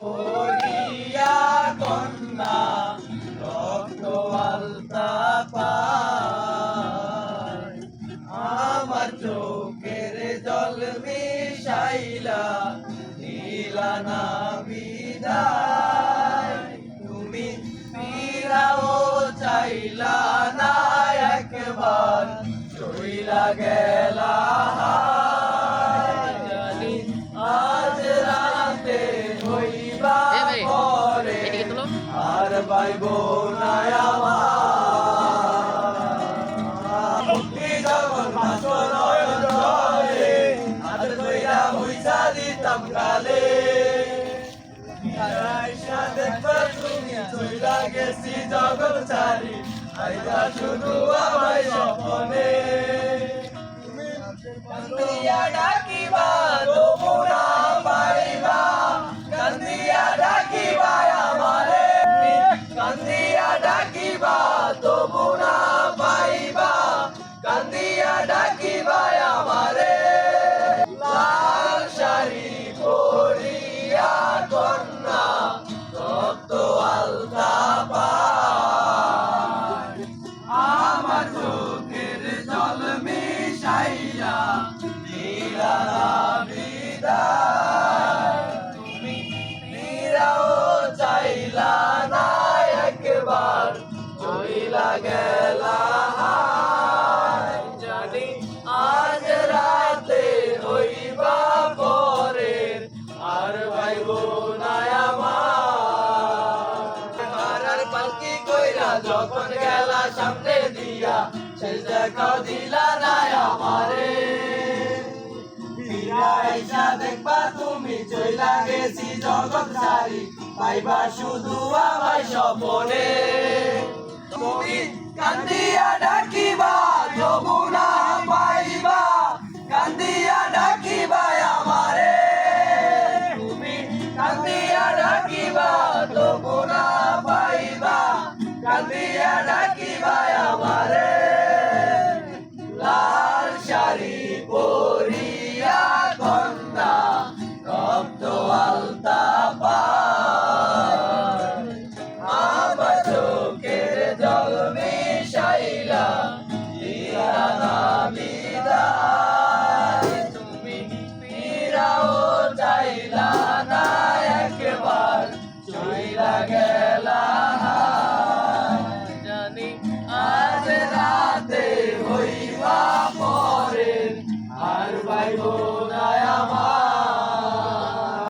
করিয়া কন্যা, রক্ত আলতা পায়। আমার চোখের জল মিশাইলা, নীলা না বিদায়। তুমি ফিরাও চাইলা না একবার, চইলা গেলা গেছি জগৎ চারি আইলা শুধু নীলা বিদায় তুমি নিরাও চাইলা না একবার চইলা গেলা। জানি আজ রাতে হইবা পরে, আর আমার মারার পালকি কইরা যখন গেলা সামনে দিয়া শেষ দেখা দিলা না আমারে। ফিরাইসা দেখবা তুমি চইলা গেছি জগৎ সারি, পাইবা শুধু আমায় স্বপনে। তুমি কান্দিয়া ডাকিবা, যমুনা পাইবা, কান্দিয়া ডাকিবা আমারে। তুমি কান্দিয়া ডাকিবা, যমুনা পাইবা, কান্দিয়া ডাকিবা Bible.